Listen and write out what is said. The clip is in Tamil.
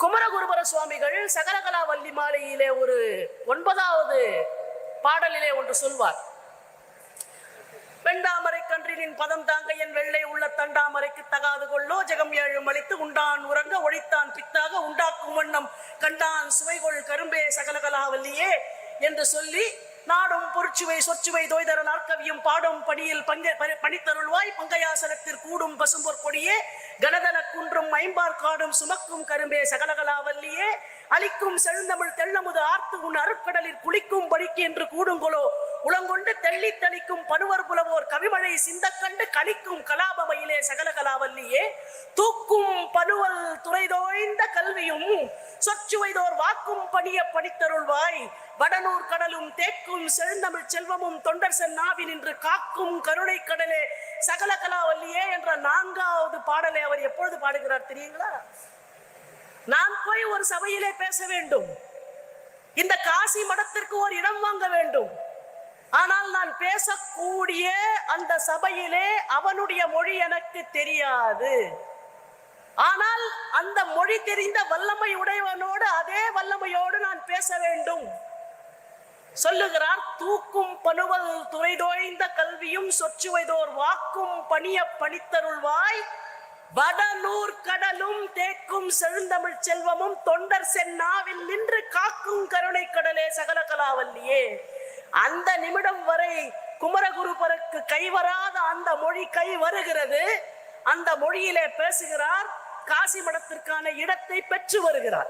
குமரகுருபர சுவாமிகள் சகலகலா வள்ளி மாலையிலே ஒரு ஒன்பதாவது பாடலிலே ஒன்று சொல்வார். வெண்டாமரை கன்றினின் பதம் தாங்க என் வெள்ளை உள்ள தண்டாமரைக்கு தகாது கொள்ளோ ஜெகம் ஏழும் அளித்து உண்டான் உறங்க ஒழித்தான் பித்தாக உண்டாக்கும் வண்ணம் கண்டான் சுவைகொள் கரும்பே சகலகலாவல்லியே என்று சொல்லி நாடும் பொருச்சுவை சொச்சுவை தோய்தர நாற்கவியும் பாடும் பணியில் பங்க ப- பணித்தருள்வாய் பங்கையாசலத்தில் கூடும் பசும்பொற் கொடியே கனதன குன்றும் ஐம்பார் காடும் சுமக்கும் கரும்பே சகலகலாவல்லியே அழிக்கும் செழுந்தமிழ் தெள்ளமுது ஆர்த்து உன் அருட்கடலில் குளிக்கும் படிக்கு என்று கூடுங்கொலோ உளங்கொண்டு தெள்ளி தளிக்கும் பனுவர் புலவோர் கவிமழை சிந்தக்கண்டு கலிக்கும் கலாபமையிலே சகலகலாவல்லியே தூக்கும் பனுவல் துறைதோய்ந்த கல்வியும் சொச்சுவைதோர் வாக்கும் பணிய படித்தருள்வாய் வடலூர் கடலும் தேக்கும் செழுந்தமிழ் செல்வமும் தொண்டர் சென்னாவி நின்று காக்கும் கருணை கடலே. சகலகலாவல்லியே என்ற நான்காவது பாடலை அவர் எப்பொழுது பாடுகிறார் தெரியுங்களா? நான் போய் ஒரு சபையிலே பேச வேண்டும். இந்த காசி மடத்திற்கு ஒரு இடம் வாங்க வேண்டும். ஆனால் நான் பேசக்கூடிய அந்த சபையிலே அவனுடைய மொழி எனக்கு தெரியாது. ஆனால் அந்த மொழி தெரிந்த வல்லமை உடையவனோடு அதே வல்லமையோடு நான் பேச வேண்டும். சொல்லுகிறார் தூக்கும் பனுவல் துறைதோய்ந்த கல்வியும் சொச்சுவைதோர் வாக்கும் பணிய பணித்தருள்வாய். வடநூர் கடலும் தேக்கும் செழுந்தமிழ் செல்வமும் தொண்டர் சென்னாவில் நின்று காக்கும் கருணை கடலே சகல கலாவல்லியே. அந்த நிமிடம் வரை குமரகுருபருக்கு கைவராத அந்த மொழி கை வருகிறது. அந்த மொழியிலே பேசுகிறார் காசி மடத்திற்கான இடத்தை பெற்று வருகிறார்.